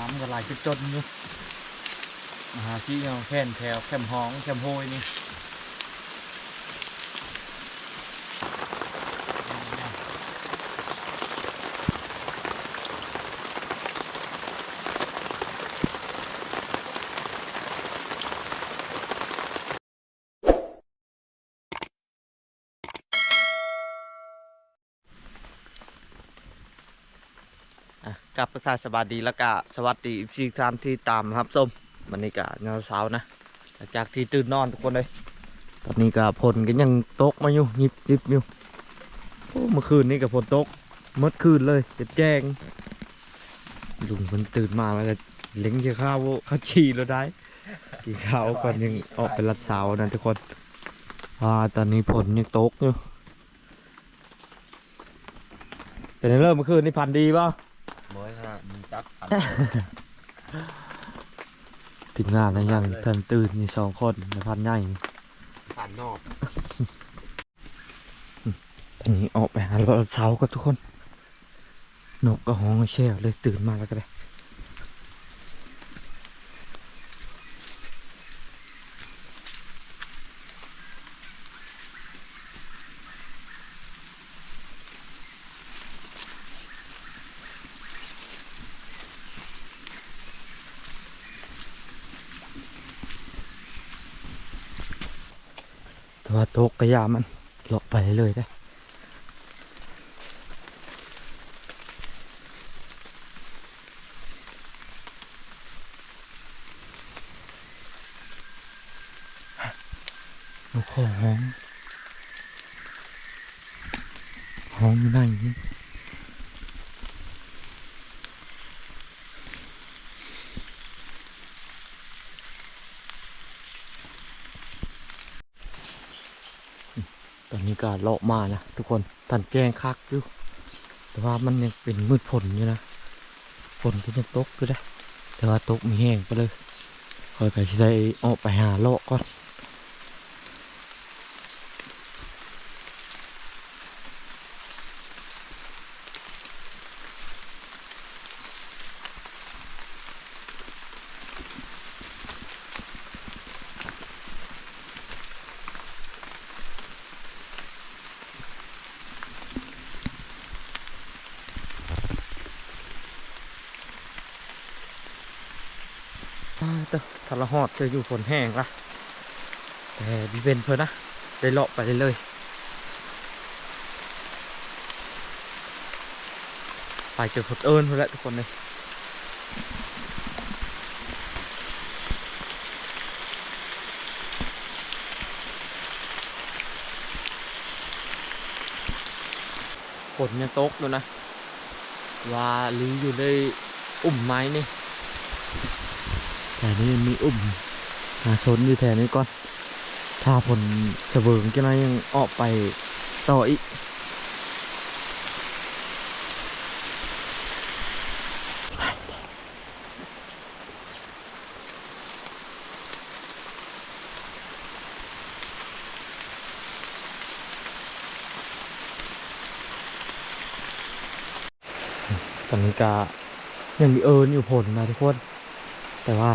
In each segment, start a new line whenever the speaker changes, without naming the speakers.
น้ำก็ไหลจนอยู่มาหาซีเอาแค่นแถวแคมห้องแคมโฮยนี่ กับประชาสบายดีแล้วก็สวัสดีทุกท่านที่ตามครับส้มวันนี้ก็เงาเสาร์นะจากที่ตื่นนอนทุกคนเลย ตอนนี้ก็ฝนก็ยังตกมาอยู่ยิบยิบอยู่โอ้เมื่อคืนนี้ก็ฝนตกเมื่อคืนเลยจะแจ้งลุงมันตื่นมาแล้วเล็งจะข้าวข้าวชีแล้วได้กี่ข้าวก่อนยังออกไปรัดเสานะทุกคนว่าตอนนี้ฝนยังตกอยู่แต่ในเริ่มเมื่อคืนนี่พันดีป่ะ
มีจักอัน
ทีมงานนะยังทันตื่นมีสองคนในพันธุ์ใหญ่
ผ่านนอก
ตอนนี้ออกไปหารถเสาก็ทุกคน นกก็ห้องแช่วเลยตื่นมาแล้วก็ได้ กระยามันเลาะไปเลยได้ลูกคอห้องห้องอยู่ไหนนี่ อนนี้ก็เลาะมานะทุกคนทันแจ้งคักอยู่แต่ว่ามันยังเป็นมืดฝนอยู่นะฝนก็ยังตกอยู่ได้แต่ว่าตกมีแห้งไปเลยคอยก็จะได้ออกไปหาเลาะก่อน เต้อทะละหอดจะอยู่ฝนแห้งละแต่ดีเป็นเพื่อนนะได้เลาะไปเลยเลยไปเจอฝนเอิญเพื่อนแหละทุกคนเลยฝนยังตกอยู่นะ ว่าลืออยู่ในอุ่มไม้นี่ แต่นี่มีอุ่มหาชนอยู่แถวนี้ก่อน ถ้าผลเสวิงจะน้อยยังออกไปต่ออีกตอนนี้ก็ยังมีเอิญอยู่ผลนะทุกคน แต่ว่า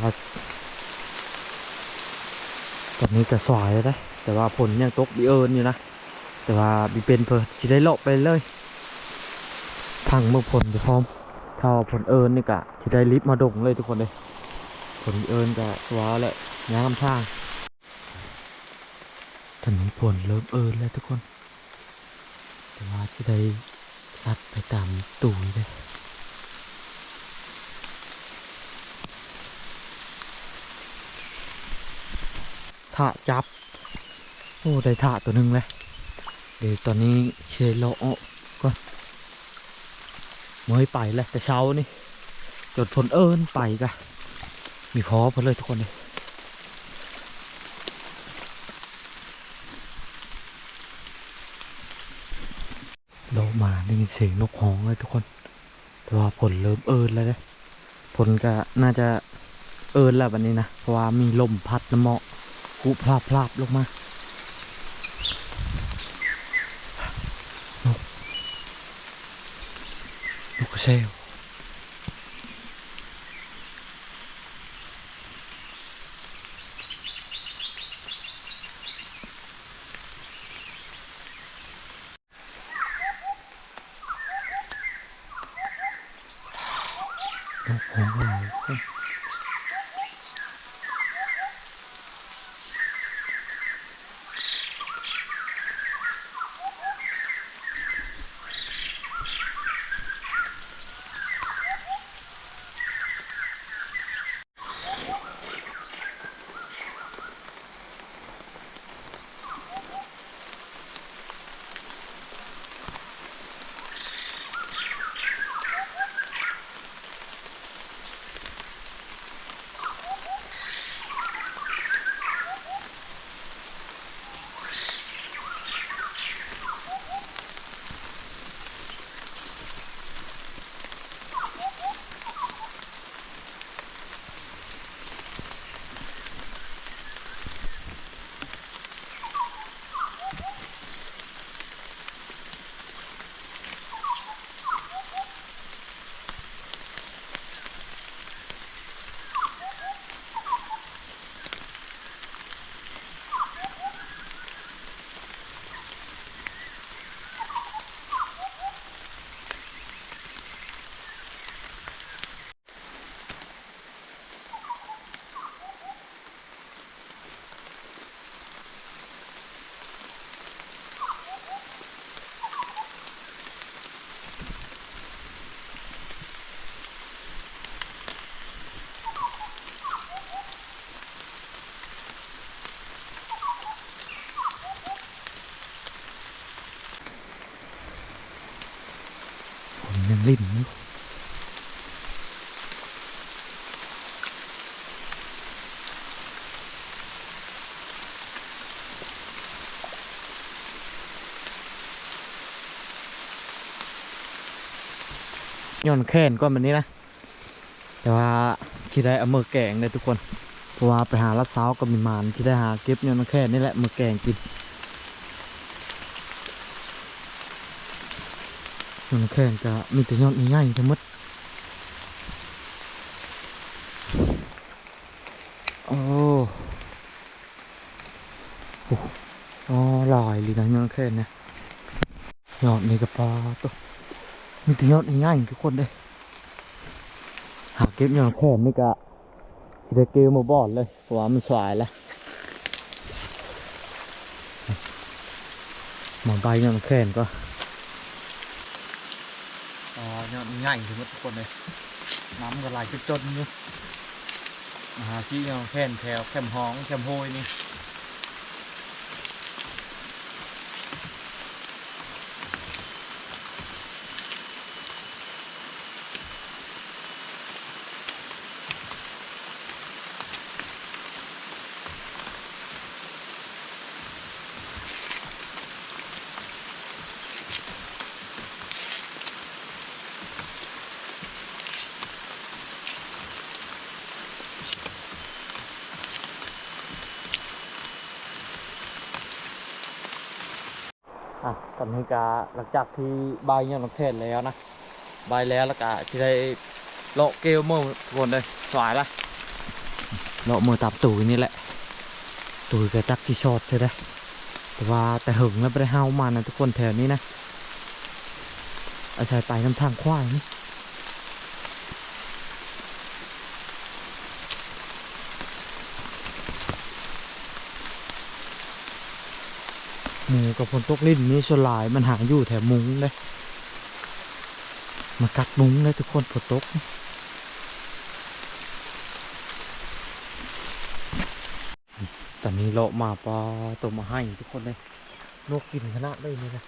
ตอนนี้ก็สวยแล้วนะแต่ว่าผลยังตกบีเอิญอยู่นะ แต่ว่าบีเป็นเพิ่นจะได้เลาะไปเลยพังเมื่อผลจะพร้อมถ้าว่าผลเอิญนี่กะจะได้ลิฟต์มาดงเลยทุกคนเลยผลเอิญก็สวยแหละงามช่างตอนนี้ผลเริ่มเอิญแล้วทุกคน แต่ว่าจะได้รัดไปตามตูยเลย ถาจับ โอ้ ได้ถาตัวหนึ่งเลย เดี๋ยวตอนนี้เชยโลก่อนเมื่อยไปเลยแต่เช้านี่ จดผลเอิญไปกะมีพอพอเลยทุกคนเลยโลมาได้ยินเสียงนกฮ้องเลยทุกคน แต่ว่าผลเริ่มเอิญแล้วนะผลก็น่าจะเอิญแล้ววันนี้นะ เพราะว่ามีลมพัดน้ำเหมาะ กุพลาบพลาบลงมานกนกกระเซล ย้อนแค้นก้อนแบบนี้นะ แต่ว่าที่ได้เอามือแกงเลยทุกคน เพราะว่าไปหาลัดเช้ากับมีมานที่ได้หาเก็บย้อนแค้นนี่แหละมือแกงกินย้อนแค้นก็มีแต่ย้อนง่ายๆทั้งหมดโอ้โอ้อ๋อลอยลยนะย้อนแค้นนะยอดนี่ก็ปลาตัว มีแต่ยอดง่ายทุกคนเลยหาเก็บยางแค่นี่ก็สิได้เกลมาบอดเลยเพราะว่ามันสวายแล้วมาใบยางแค่นก็อ๋อยอดง่ายถึงทุกคนเลยน้ำก็ไหลจนๆอยู่มาหาซีอย่างแค่นแถวแคมห้องแคมโฮยนี่ำให้กาหลังจากที่ใบอย่างแค่นแล้วนะใบแล้วแล้วก็ที่ได้เลาะเกลเมื่อทุกคนเลยสวายละเลาะมือตับตุยนี่แหละตุยกระจักที่ชอดใช่ไหมแต่ว่าแต่หึงแล้วไม่ได้เฮามานะทุกคนแถวนี้นะอาศัยไปน้ำทางควายนี่ หมูกับฝนตกลิ้นนี่ส่วนหลายมันหาอยู่แถวมุ้งเลยมากัดมุ้งเลยทุกคนฝนตกนี่ตอนนี้เลาะมาปลาตัวมาให้ทุกคนเลยนกกินขนาดเลยนี่นะ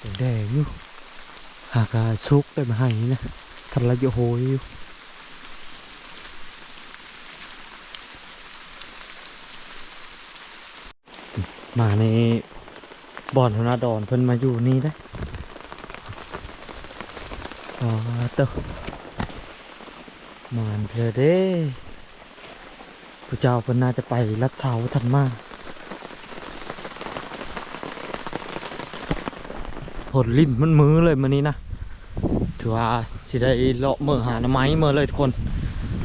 ตัวแดงอยู่หากาชุกได้มาให้นะทันละโยโหยอยู่ มาในบ่อนธนาดอนเพิ่นมาอยู่นี่ได้ออ๋อเต้ามานเธอเด้ผู้เจ้าเพิ่นน่าจะไปรัดเสาทันมากผลลิ้นมันมือเลยมื้อนี้นะถือว่าสิได้เลาะเมื่อหาน่อไม้มือเลยทุกคน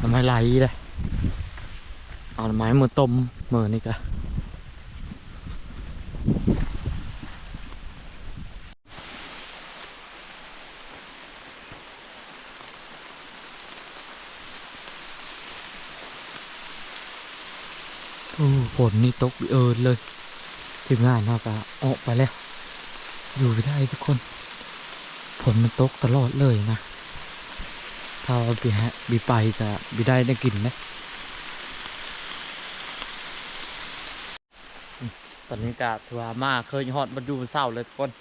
น่อไม้ไหลเลยเอาน่อไม้เมื่อต้มเมื่อนี่กะ โอ้ฝ นนี่ตกเอินเลย ถึงงานเราก็ออกไปแล้ว อยู่ไม่ได้ทุกคน ฝนมันตกตลอดเลยนะ ถ้าเอาบีฮะบีไปก็บีได้ได้กินนะอืมตอนนี้ก็ถือว่ามาเคยหอดมาดูเศร้าเลยทุกคน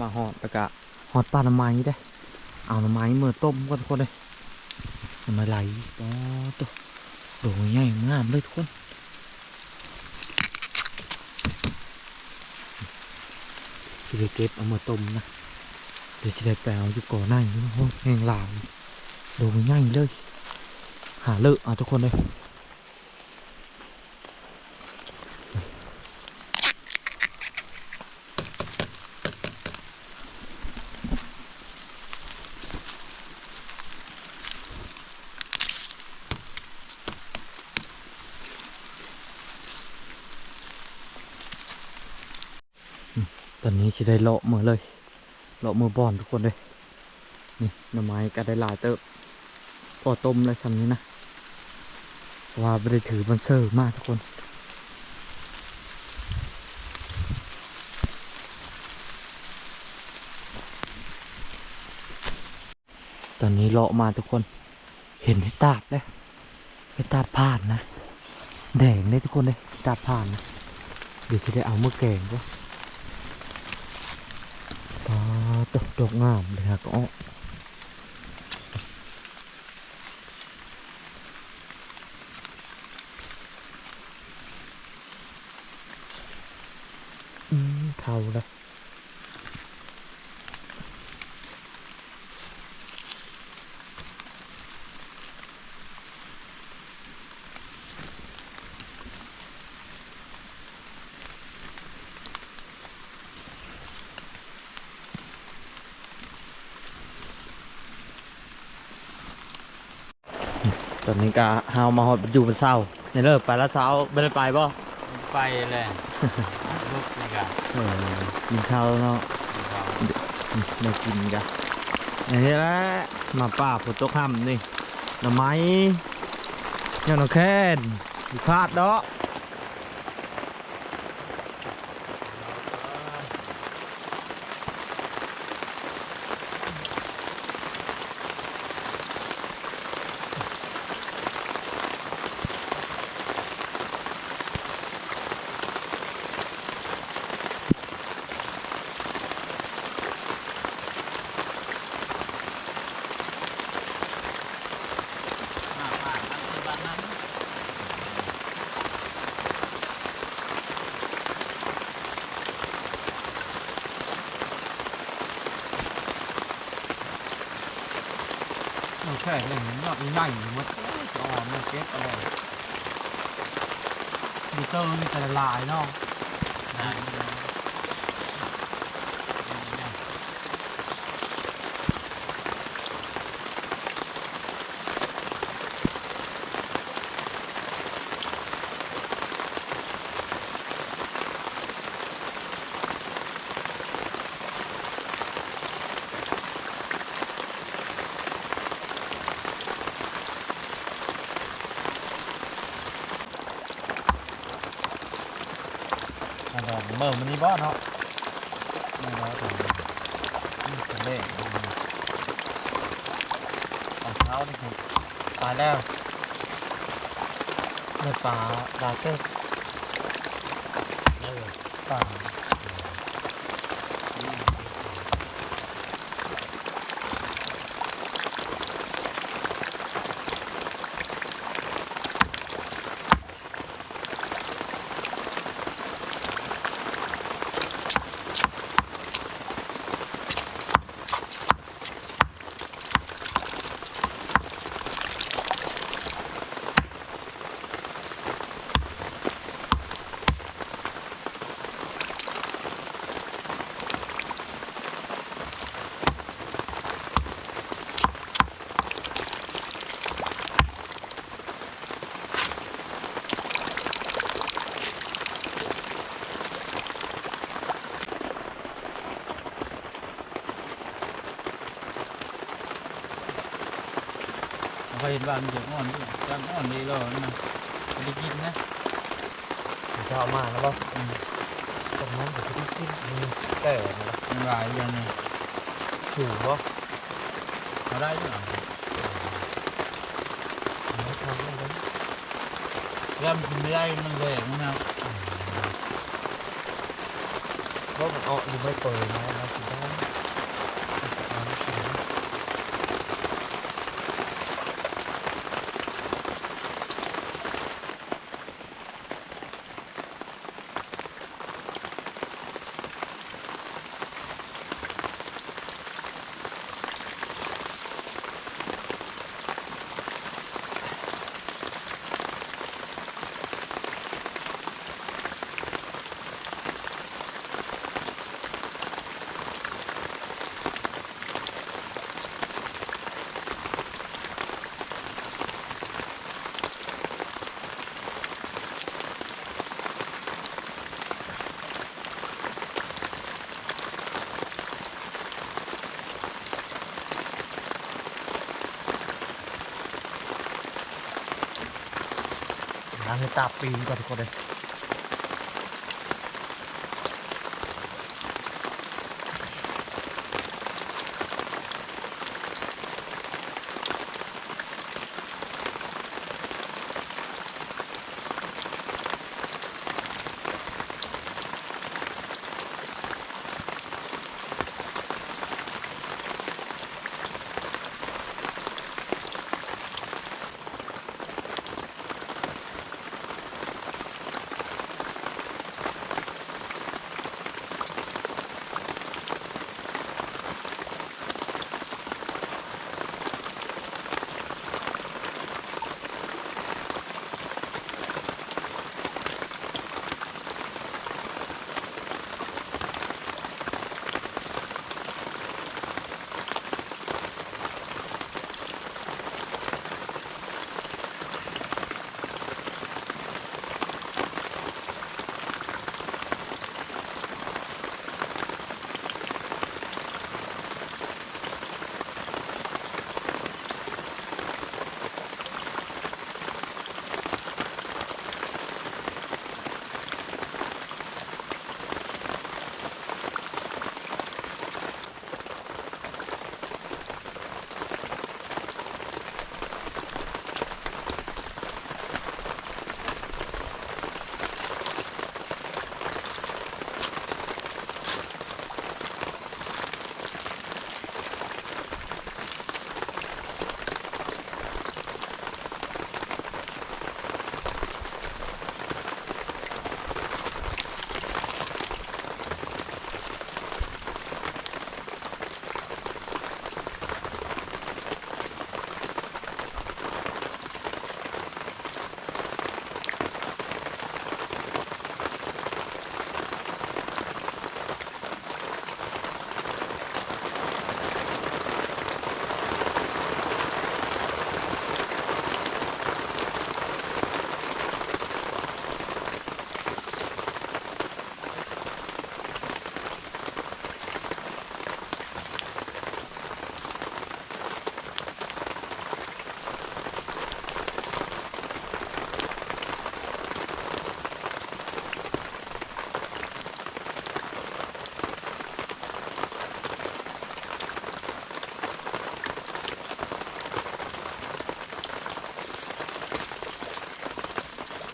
มาหอดแล้วก็หอดปลาหน่อไม้ได้ เอาหน่อไม้เมื่อต้มกันทุกคนเลยหน่อไม้ไหลอ๋อตัวโดดใหญ่งามเลยทุกคน จะ ได้เก็บเอามาต้มนะเดี๋ยวจะได้แปลอยู่ก่อนหน้าอยู่นะห้องแห้งลาวโดนง่ายเลย หาเลิกเอาทุกคนเลย ตอนนี้จะได้เลาะมือเลยเลาะมือบอนทุกคนเลยนี่หน่อไม้ก็ได้หลายเติบพอต้มเลยสันนี้นะว่าไม่ได้ถือมันเซอร์มากทุกคนตอนนี้เลาะมาทุกคน เห็นให้ตาบเลยให้ตาบผ่านนะ แดงเลยทุกคนเลยตาบผ่านนะ เดี๋ยวจะได้เอาเมื่อแกงด้วยปลา ตกดอกงามเลยฮะก็อ้ออืมเท่าละ ตอนนี้ก็เฮามาหอดอยู่บนเสาในเลิกไปแล้วเช้าไม่ได้ไปบ่
ไปเลยลูกนี่กัน
เออกินข้าวแล้วเนาะมากินกันอย่างนี้แหละมาป่าฝนตกค่ำนี่หน่อไม้ยังหน่อแค้นอยู่คาดเนาะ หน่อแค้นอย่นี้เนาะใหญ่ๆมันจะออกมาเก็บอะไรมีเตอร์นี่แต่ละลายเนาะ อันนั้นเมื่อมันนี้บ่เนาะไม่ร้อยตัวนี่เป็นเลขเอนเช้านี่คือปลาแล้วในปลาดาเตอร์ปลาเห็ นว่ามันจะอ่อนด้วยการอ่อนดีเลยนะไม่ได้กินนะจะเอามานะบ่ตรงนั้นเดี๋ยวจะได้กินมีแต่นะบ่
ยังไรยังนี่
ถูกบ่
เขาได้ยัง
ไม่ทำไม่ได้
แล้วมันไม่ได้มันแรงมันนะ
เพราะมันเอาอยู่ไม่เปิดนะนะสิได้เอาสิได้ ล้างให้ตาปีนก่อนทุกคนเลย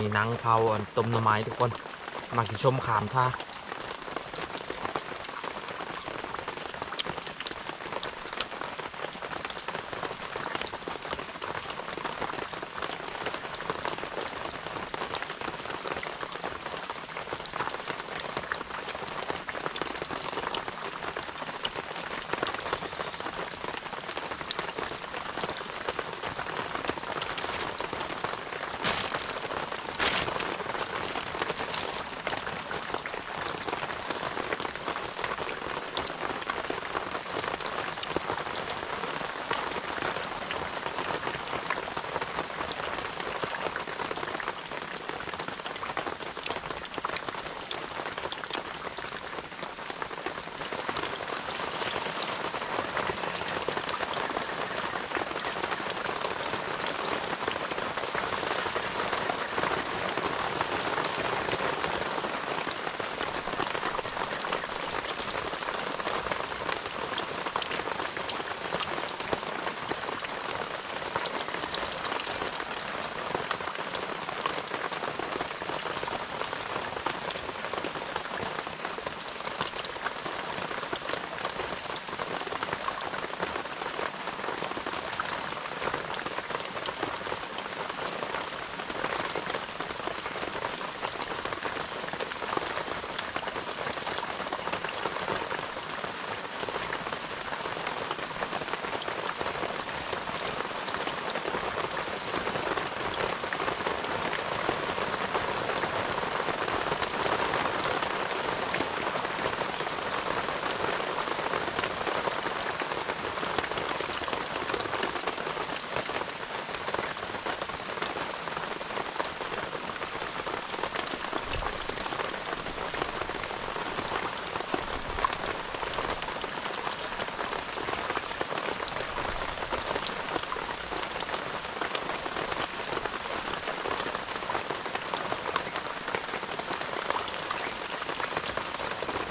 ีนังเผาต้มหน่อไม้ทุกคน มากินชมขามท่า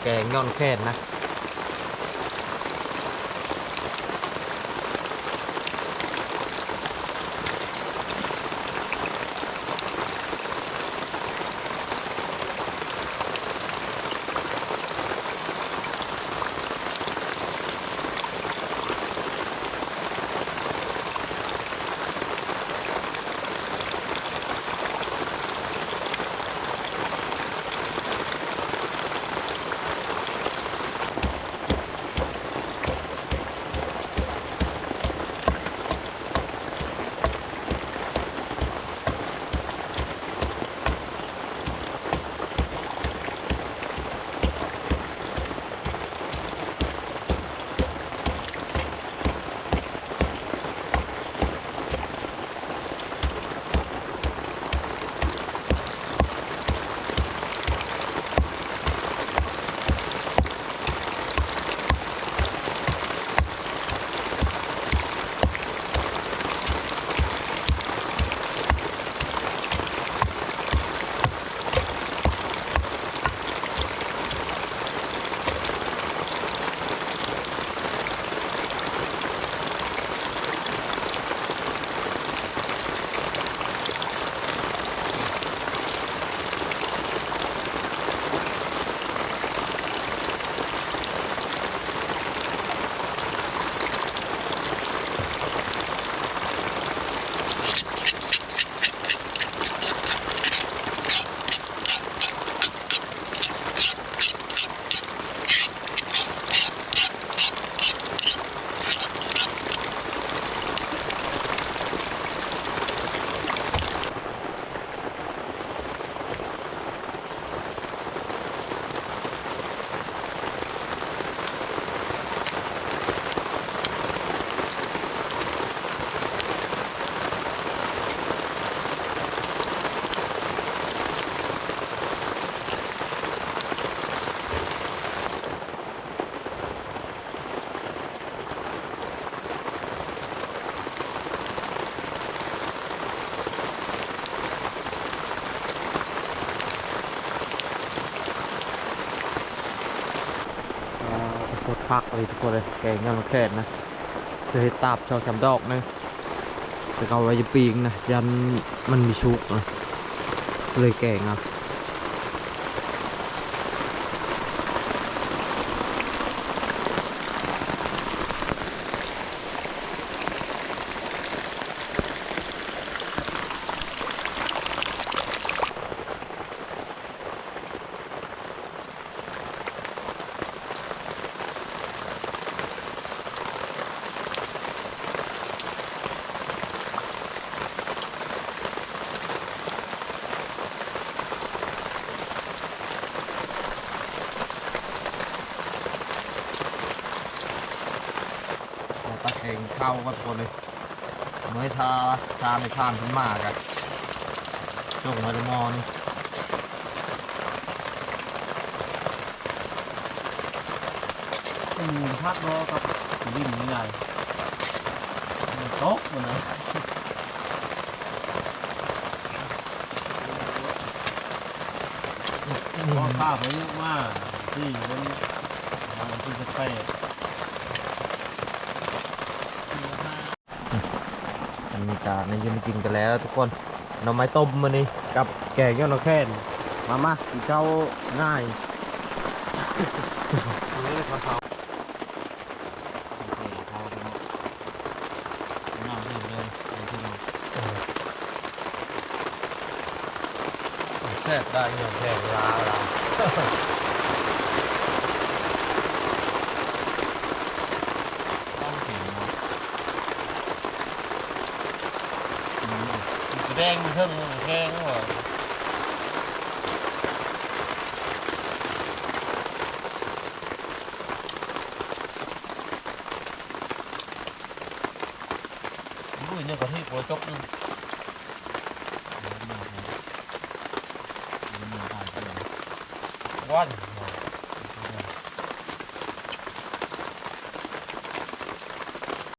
แกงย่อนแค่นนะ พักเลยทุกคนเลยแกงย้อนแค่นนะจะให้ตาบชอบจำดอกนะจะเอาไว้จะปีงนะยันมันมีชุกนะเลยแกงอะ เราตักเองเข้าก็ทุกคนเลยเมื่อทาทาในทานขึ้นมากอะจงมาในมอน
อืมพักรอกับวิ่งยังไงโต๊ะมันนะพอข้าวไปเยอะมากที่มันมันที่จะไป
อันนี้ กาในยืนกินกันแล้ว ทุกคนหน่อไม้ต้มมานี่กับแกงย้อนแค้นมามากินข้าวง่าย
นี่เลยเขาโอเคเขาไปเนาะน้ำเริ่มเลยไปที่เรา
แซ่บได้ย้อนแค้นลาเรา
ต้องเข็งเนาะ แดงเพิ่